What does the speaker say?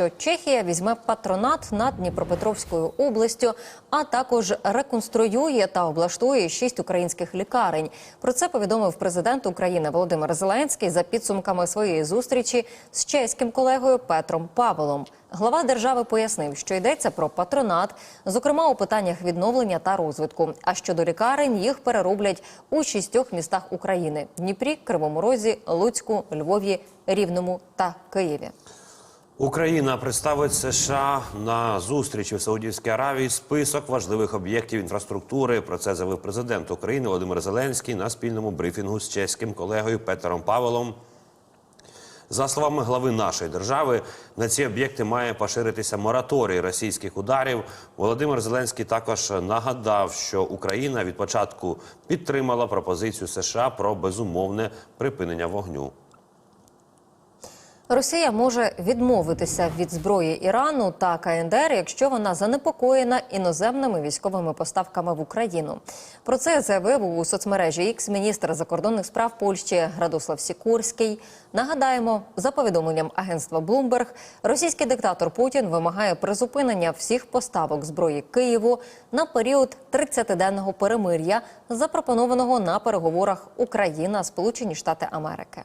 що Чехія візьме патронат над Дніпропетровською областю, а також реконструює та облаштує шість українських лікарень. Про це повідомив президент України Володимир Зеленський за підсумками своєї зустрічі з чеським колегою Петром Павелом. Глава держави пояснив, що йдеться про патронат, зокрема у питаннях відновлення та розвитку. А щодо лікарень, їх перероблять у шістьох містах України: Дніпрі, Кривому Розі, Луцьку, Львові, Рівному та Києві. Україна представить США на зустрічі в Саудівській Аравії список важливих об'єктів інфраструктури. Про це заявив президент України Володимир Зеленський на спільному брифінгу з чеським колегою Петером Павелом. За словами глави нашої держави, на ці об'єкти має поширитися мораторій російських ударів. Володимир Зеленський також нагадав, що Україна від початку підтримала пропозицію США про безумовне припинення вогню. Росія може відмовитися від зброї Ірану та КНДР, якщо вона занепокоєна іноземними військовими поставками в Україну. Про це заявив у соцмережі X міністр закордонних справ Польщі Радослав Сікорський. Нагадаємо, за повідомленням агентства Bloomberg, російський диктатор Путін вимагає призупинення всіх поставок зброї Києву на період 30-денного перемир'я, запропонованого на переговорах Україна Сполучені Штати Америки.